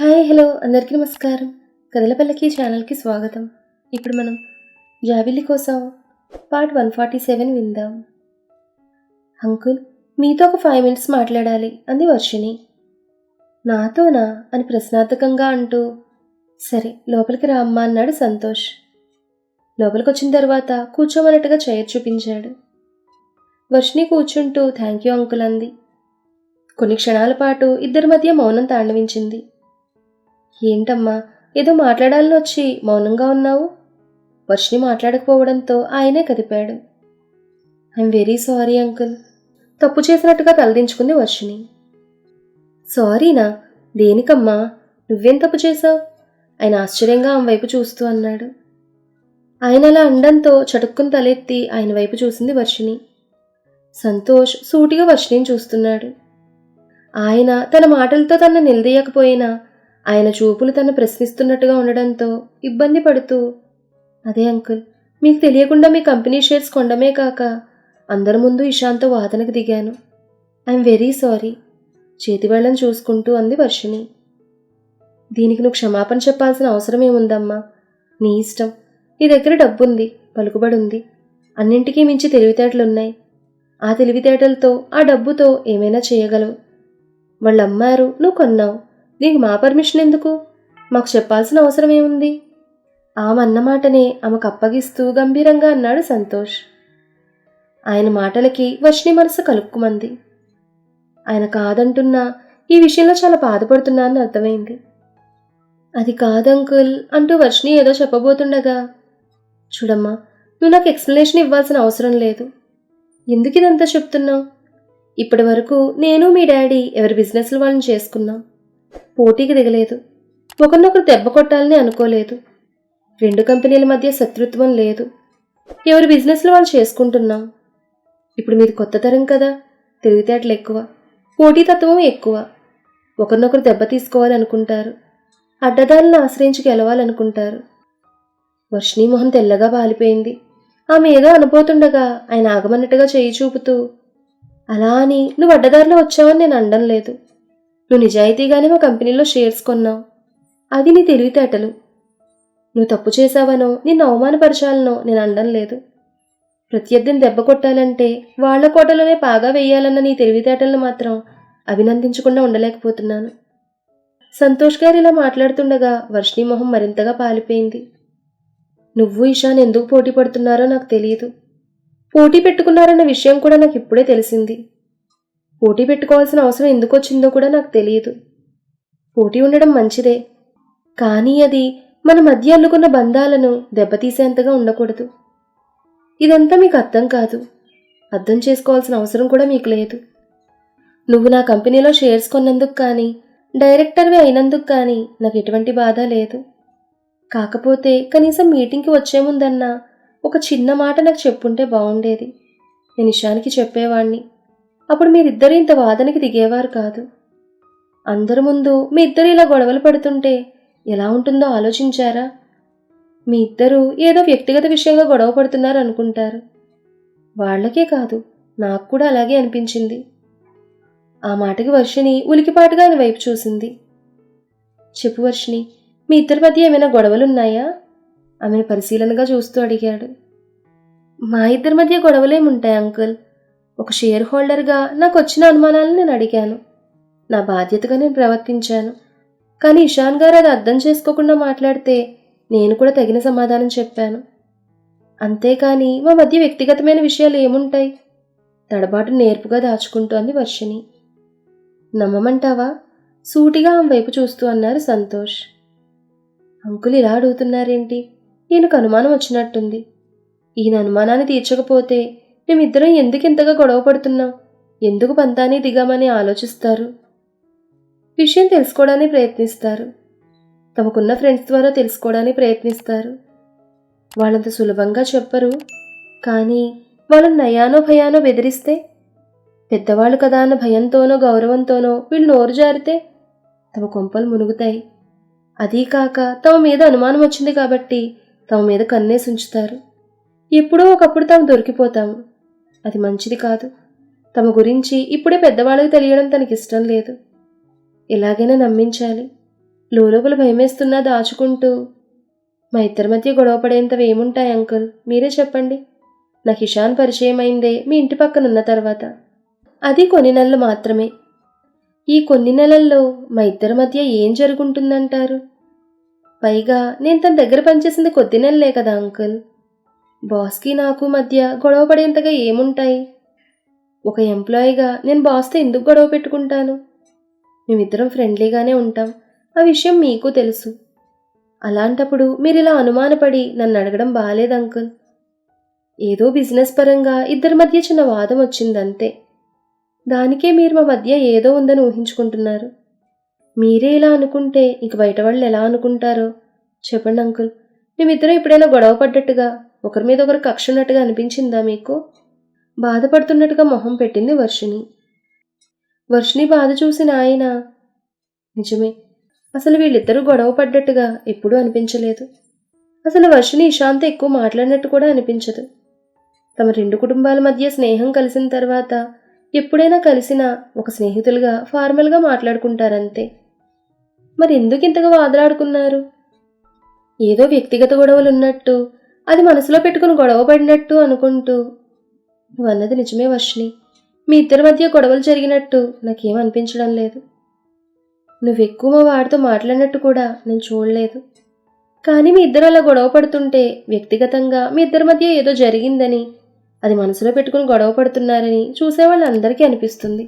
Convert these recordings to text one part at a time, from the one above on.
Hi hello అందరికీ నమస్కారం. కదలపల్లకి ఛానల్కి స్వాగతం. ఇప్పుడు మనం జాబిల్లి కోసం పార్ట్ వన్ ఫార్టీ సెవెన్ విందాం. అంకుల్ మీతో ఒక ఫైవ్ మినిట్స్ మాట్లాడాలి అంది వర్షిణి. నాతోనా? అని ప్రశ్నార్థకంగా అంటూ సరే లోపలికి రా అమ్మా అన్నాడు సంతోష్. లోపలికి వచ్చిన తర్వాత కూర్చోమన్నట్టుగా చైర్ చూపించాడు. వర్షిణి కూర్చుంటూ థ్యాంక్ యూ అంకుల్ అంది. కొన్ని క్షణాల పాటు ఇద్దరి మధ్య మౌనం తాండవించింది. ఏంటమ్మా ఏదో మాట్లాడాలని వచ్చి మౌనంగా ఉన్నావు? వర్షిని మాట్లాడకపోవడంతో ఆయనే కదిపాడు. ఐఎమ్ వెరీ సారీ అంకుల్ తప్పు చేసినట్టుగా తలదించుకుంది వర్షిని సారీనా దేనికమ్మా? నువ్వేం తప్పు చేశావు? ఆయన ఆశ్చర్యంగా ఆమె వైపు చూస్తూ అన్నాడు. ఆయన అలా అండంతో చటుక్కుని తలెత్తి ఆయన వైపు చూసింది వర్షిని సంతోష్ సూటిగా వర్షిని చూస్తున్నాడు. ఆయన తన మాటలతో తనను నిలదీయకపోయినా ఆయన చూపులు తను ప్రశ్నిస్తున్నట్టుగా ఉండడంతో ఇబ్బంది పడుతూ అదే అంకుల్ మీకు తెలియకుండా మీ కంపెనీ షేర్స్ కొండమే కాక అందరి ముందు ఇషాంతో వాదనకు దిగాను. I'm very sorry. చేతివేళ్ళను చూసుకుంటూ అంది వర్షిణి. దీనికి నువ్వు క్షమాపణ చెప్పాల్సిన అవసరం ఏముందమ్మా? నీ ఇష్టం. నీ దగ్గర డబ్బుంది పలుకుబడి ఉంది అన్నింటికీ మించి తెలివితేటలున్నాయి. ఆ తెలివితేటలతో ఆ డబ్బుతో ఏమైనా చేయగలవు. వాళ్ళు అమ్మారు నువ్వు కొన్నావు. దీనికి మా పర్మిషన్ ఎందుకు? మాకు చెప్పాల్సిన అవసరం ఏముంది? ఆమె అన్నమాటనే ఆమెకు అప్పగిస్తూ గంభీరంగా అన్నాడు సంతోష్. ఆయన మాటలకి వర్షిణి మనసు కలుక్కుమంది. ఆయన కాదంటున్నా ఈ విషయంలో చాలా బాధపడుతున్నా అని అర్థమైంది. అది కాదంకుల్ అంటూ వర్షిణి ఏదో చెప్పబోతుండగా. చూడమ్మా నువ్వు నాకు ఎక్స్ప్లెనేషన్ ఇవ్వాల్సిన అవసరం లేదు. ఎందుకు ఇదంతా చెప్తున్నావు? ఇప్పటి వరకు నేను మీ డాడీ ఎవరి బిజినెస్లు వాళ్ళని చేసుకున్నాం. పోటీకి దిగలేదు. ఒకరినొకరు దెబ్బ కొట్టాలని అనుకోలేదు. రెండు కంపెనీల మధ్య శత్రుత్వం లేదు. ఎవరి బిజినెస్లు వాళ్ళు చేసుకుంటున్నాం. ఇప్పుడు మీది కొత్త తరం కదా తెలివితేటలు ఎక్కువ పోటీతత్వం ఎక్కువ. ఒకరినొకరు దెబ్బ తీసుకోవాలనుకుంటారు. అడ్డదారులను ఆశ్రయించి గెలవాలనుకుంటారు. వర్షిణీమోహన్ మొహం తెల్లగా పాలిపోయింది. ఆమె ఏదో అనుపోతుండగా ఆయన ఆగమన్నట్టుగా చేయి చూపుతూ అలా అని నువ్వు అడ్డదారిలో వచ్చావని నేను అనడం లేదు. నువ్వు నిజాయితీగానే మా కంపెనీలో షేర్స్ కొన్నావు. అది నీ తెలివితేటలు. నువ్వు తప్పు చేశావనో నిన్ను అవమానపరచాలనో నేను అనడం లేదు. ప్రత్యర్థిని దెబ్బ కొట్టాలంటే వాళ్ళ కోటలోనే పాగా వేయాలన్న నీ తెలివితేటలను మాత్రం అభినందించకుండా ఉండలేకపోతున్నాను. సంతోష్ గారు ఇలా మాట్లాడుతుండగా వర్షిణి మొహం మరింతగా పాలిపోయింది. నువ్వు ఇషాన్ ఎందుకు పోటీ పడుతున్నారో నాకు తెలియదు. పోటీ పెట్టుకున్నారన్న విషయం కూడా నాకు ఇప్పుడే తెలిసింది. పోటీ పెట్టుకోవాల్సిన అవసరం ఎందుకు వచ్చిందో కూడా నాకు తెలియదు. పోటీ ఉండడం మంచిదే. కానీ అది మన మధ్య అల్లుకున్న బంధాలను దెబ్బతీసేంతగా ఉండకూడదు. ఇదంతా మీకు అర్థం కాదు. అర్థం చేసుకోవాల్సిన అవసరం కూడా మీకు లేదు. నువ్వు నా కంపెనీలో షేర్స్ కొన్నందుకు కానీ డైరెక్టర్వి అయినందుకు కానీ నాకు ఎటువంటి బాధ లేదు. కాకపోతే కనీసం మీటింగ్కి వచ్చే ముందన్నా ఒక చిన్న మాట నాకు చెప్పుంటే బాగుండేది. నేను ఇషానికి చెప్పేవాణ్ణి. అప్పుడు మీరిద్దరూ ఇంత వాదనకి దిగేవారు కాదు. అందరి ముందు మీ ఇద్దరు ఇలా గొడవలు పడుతుంటే ఎలా ఉంటుందో ఆలోచించారా? మీ ఇద్దరూ ఏదో వ్యక్తిగత విషయంగా గొడవ పడుతున్నారు అనుకుంటారు. వాళ్ళకే కాదు నాకు కూడా అలాగే అనిపించింది. ఆ మాటకి వర్షిని ఉలికిపాటుగా ఆయన వైపు చూసింది. చెప్పు వర్షిణి మీ ఇద్దరి మధ్య ఏమైనా గొడవలున్నాయా? ఆమెను పరిశీలనగా చూస్తూ అడిగాడు. మా ఇద్దరి మధ్య గొడవలేముంటాయి అంకుల్. ఒక షేర్ హోల్డర్గా నాకు వచ్చిన అనుమానాలను నేను అడిగాను. నా బాధ్యతగా నేను ప్రవర్తించాను. కానీ ఇషాన్ గారు అది అర్థం చేసుకోకుండా మాట్లాడితే నేను కూడా తగిన సమాధానం చెప్పాను. అంతేకాని మా మధ్య వ్యక్తిగతమైన విషయాలు ఏముంటాయి? తడబాటు నేర్పుగా దాచుకుంటూ అంది వర్షిని నమ్మమంటావా? సూటిగా ఆమె వైపు చూస్తూ అన్నారు సంతోష్. అంకుల్ ఇలా అడుగుతున్నారేంటి? ఈయనకు అనుమానం వచ్చినట్టుంది. ఈయన అనుమానాన్ని తీర్చకపోతే మేమిద్దరం ఎందుకు ఇంతగా గొడవ పడుతున్నాం? ఎందుకు పంతాన్ని దిగామని ఆలోచిస్తారు? విషయం తెలుసుకోవడానికి ప్రయత్నిస్తారు. తమకున్న ఫ్రెండ్స్ ద్వారా తెలుసుకోవడానికి ప్రయత్నిస్తారు. వాళ్ళంత సులభంగా చెప్పరు. కానీ వాళ్ళని నయానో భయానో బెదిరిస్తే పెద్దవాళ్ళు కదా అన్న భయంతోనో గౌరవంతోనో వీళ్ళు నోరు జారితే తమ కొంపలు మునుగుతాయి. అదీ కాక తమ మీద అనుమానం వచ్చింది కాబట్టి తమ మీద కన్నేసి ఉంచుతారు. ఎప్పుడో ఒకప్పుడు తాము దొరికిపోతాము. అది మంచిది కాదు. తమ గురించి ఇప్పుడే పెద్దవాళ్ళకి తెలియడం తనకి ఇష్టం లేదు. ఎలాగైనా నమ్మించాలి. లోపల భయమేస్తున్నా దాచుకుంటూ. మా ఇద్దరి మధ్య గొడవ పడేంతవి ఏముంటాయి అంకుల్? మీరే చెప్పండి. నాకు ఇషాన్ పరిచయం అయిందే మీ ఇంటి పక్కన ఉన్న తర్వాత. అది కొన్ని నెలలు మాత్రమే. ఈ కొన్ని నెలల్లో మా ఇద్దరి మధ్య ఏం జరుగుంటుందంటారు? పైగా నేను తన దగ్గర పనిచేసింది కొద్ది నెలలే కదా అంకుల్. బాస్కి నాకు మధ్య గొడవ పడేంతగా ఏముంటాయి? ఒక ఎంప్లాయీగా నేను బాస్తో ఎందుకు గొడవ పెట్టుకుంటాను? మేమిద్దరం ఫ్రెండ్లీగానే ఉంటాం. ఆ విషయం మీకు తెలుసు. అలాంటప్పుడు మీరు ఇలా అనుమానపడి నన్ను అడగడం బాలేదు అంకుల్. ఏదో బిజినెస్ పరంగా ఇద్దరి మధ్య చిన్న వాదం వచ్చిందంతే. దానికే మీరు మా మధ్య ఏదో ఉందని ఊహించుకుంటున్నారు. మీరే ఇలా అనుకుంటే ఇంక బయట వాళ్ళు ఎలా అనుకుంటారో? చెప్పండి అంకుల్. మేమిద్దరం ఎప్పుడైనా గొడవ పడ్డట్టుగా ఒకరి మీద ఒకరు కక్ష ఉన్నట్టుగా అనిపించిందా మీకు? బాధపడుతున్నట్టుగా మొహం పెట్టింది వర్షిణి. వర్షిణి బాధ చూసిన ఆయన నిజమే అసలు వీళ్ళిద్దరూ గొడవ పడ్డట్టుగా ఎప్పుడూ అనిపించలేదు. అసలు వర్షిణి ఇషాంత్ ఎక్కువ మాట్లాడినట్టు కూడా అనిపించదు. తమ రెండు కుటుంబాల మధ్య స్నేహం కలిసిన తర్వాత ఎప్పుడైనా కలిసినా ఒక స్నేహితులుగా ఫార్మల్గా మాట్లాడుకుంటారంతే. మరి ఎందుకు ఇంతగా వాదలాడుకున్నారు? ఏదో వ్యక్తిగత గొడవలు ఉన్నట్టు అది మనసులో పెట్టుకుని గొడవ పడినట్టు అనుకుంటూ నువ్వు అన్నది నిజమే వర్షిణి మీ ఇద్దరి మధ్య గొడవలు జరిగినట్టు నాకేం అనిపించడం లేదు. నువ్వు ఎక్కువ మా వాడితో మాట్లాడినట్టు కూడా నేను చూడలేదు. కానీ మీ ఇద్దరు అలా గొడవ పడుతుంటే వ్యక్తిగతంగా మీ ఇద్దరి మధ్య ఏదో జరిగిందని అది మనసులో పెట్టుకుని గొడవ పడుతున్నారని చూసేవాళ్ళందరికీ అనిపిస్తుంది.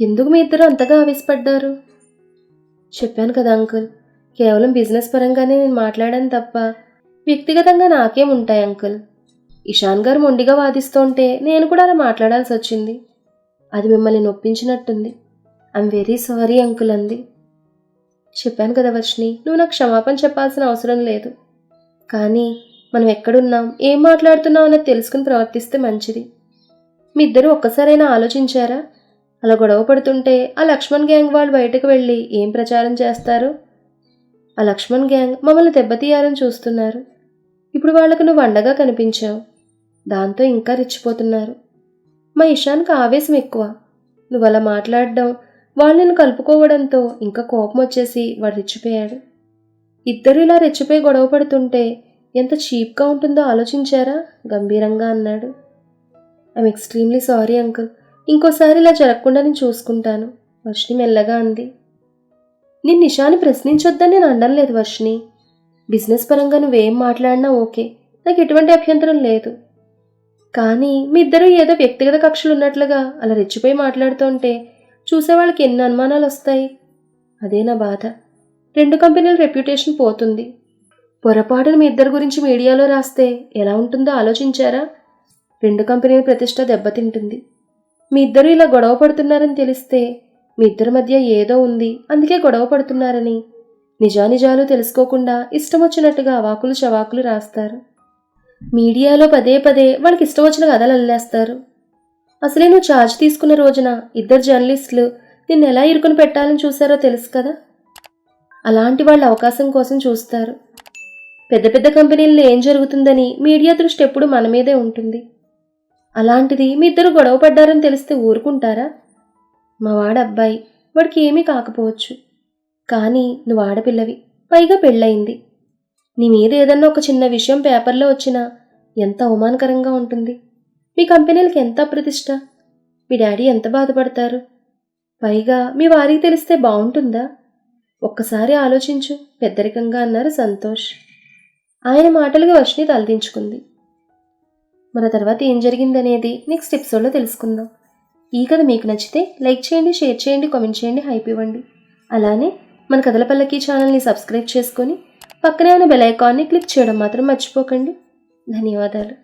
ఎందుకు మీ ఇద్దరు అంతగా ఆవేశపడ్డారు? చెప్పాను కదా అంకుల్ కేవలం బిజినెస్ పరంగానే నేను మాట్లాడాను తప్ప వ్యక్తిగతంగా నాకేం ఉంటాయి అంకుల్? ఇషాన్ గారు మొండిగా వాదిస్తుంటే నేను కూడా అలా మాట్లాడాల్సి వచ్చింది. అది మిమ్మల్ని నొప్పించినట్టుంది. ఐఎమ్ వెరీ సారీ అంకుల్ అంది. చెప్పాను కదా వర్షిని నువ్వు నాకు క్షమాపణ చెప్పాల్సిన అవసరం లేదు. కానీ మనం ఎక్కడున్నాం ఏం మాట్లాడుతున్నాం అన్నది తెలుసుకుని ప్రవర్తిస్తే మంచిది. మీ ఇద్దరు ఒక్కసారైనా ఆలోచించారా? అలా గొడవ పడుతుంటే ఆ లక్ష్మణ్ గ్యాంగ్ వాళ్ళు బయటకు వెళ్ళి ఏం ప్రచారం చేస్తారు? ఆ లక్ష్మణ్ గ్యాంగ్ మమ్మల్ని దెబ్బతీయాలని చూస్తున్నారు. ఇప్పుడు వాళ్ళకు నువ్వు అండగా కనిపించావు. దాంతో ఇంకా రెచ్చిపోతున్నారు. మా ఇషాన్కి ఆవేశం ఎక్కువ. నువ్వు అలా మాట్లాడడం వాళ్ళని కలుపుకోవడంతో ఇంకా కోపం వచ్చేసి వాడు రెచ్చిపోయాడు. ఇద్దరు ఇలా రెచ్చిపోయి గొడవ పడుతుంటే ఎంత చీప్గా ఉంటుందో ఆలోచించారా? గంభీరంగా అన్నాడు. I'm extremely sorry uncle. ఇంకోసారి ఇలా జరగకుండా నేను చూసుకుంటాను వర్షిని మెల్లగా అంది. నేను నిషాని ప్రశ్నించొద్దని నేను అనడం లేదు వర్షిని బిజినెస్ పరంగా నువ్వేం మాట్లాడినా ఓకే. నాకు ఎటువంటి అభ్యంతరం లేదు. కానీ మీ ఇద్దరు ఏదో వ్యక్తిగత కక్షలు ఉన్నట్లుగా అలా రెచ్చిపోయి మాట్లాడుతుంటే చూసేవాళ్ళకి ఎన్ని అనుమానాలు వస్తాయి? అదే నా బాధ. రెండు కంపెనీల రెప్యుటేషన్ పోతుంది. పొరపాటున మీ ఇద్దరి గురించి మీడియాలో రాస్తే ఎలా ఉంటుందో ఆలోచించారా? రెండు కంపెనీల ప్రతిష్ట దెబ్బతింటుంది. మీ ఇద్దరు ఇలా గొడవ పడుతున్నారని తెలిస్తే మీ ఇద్దరి మధ్య ఏదో ఉంది అందుకే గొడవ పడుతున్నారని నిజానిజాలు తెలుసుకోకుండా ఇష్టం వచ్చినట్టుగా అవాకులు చవాకులు రాస్తారు. మీడియాలో పదే పదే వాళ్ళకి ఇష్టం వచ్చిన కథలు అల్లేస్తారు. అసలే నువ్వు ఛార్జ్ తీసుకున్న రోజున ఇద్దరు జర్నలిస్టులు నిన్ను ఎలా ఇరుకుని పెట్టాలని చూశారో తెలుసు కదా? అలాంటి వాళ్ళ అవకాశం కోసం చూస్తారు. పెద్ద పెద్ద కంపెనీల్లో ఏం జరుగుతుందని మీడియా దృష్టి ఎప్పుడు మన మీదే ఉంటుంది. అలాంటిది మీ ఇద్దరు గొడవ పడ్డారని తెలిస్తే ఊరుకుంటారా? మా వాడ అబ్బాయి వాడికి ఏమీ కాకపోవచ్చు. కానీ నువ్వు ఆడపిల్లవి. పైగా పెళ్ళయింది. నీ మీద ఏదన్నా ఒక చిన్న విషయం పేపర్లో వచ్చినా ఎంత అవమానకరంగా ఉంటుంది. మీ కంపెనీలకి ఎంత అప్రతిష్ట? మీ డాడీ ఎంత బాధపడతారు? పైగా మీ వారికి తెలిస్తే బాగుంటుందా? ఒక్కసారి ఆలోచించు. పెద్దరికంగా అన్నారు సంతోష్. ఆయన మాటలుగా వర్షిని తలదించుకుంది. మన తర్వాత ఏం జరిగిందనేది నెక్స్ట్ ఎపిసోడ్లో తెలుసుకుందాం. ఈ కథ మీకు నచ్చితే లైక్ చేయండి షేర్ చేయండి కామెంట్ చేయండి హైప్ ఇవ్వండి. అలానే మన కథల పల్లకి ఛానల్ని సబ్స్క్రైబ్ చేసుకొని పక్కనే ఉన్న బెల్ ఐకాన్ని క్లిక్ చేయడం మాత్రం మర్చిపోకండి. ధన్యవాదాలు.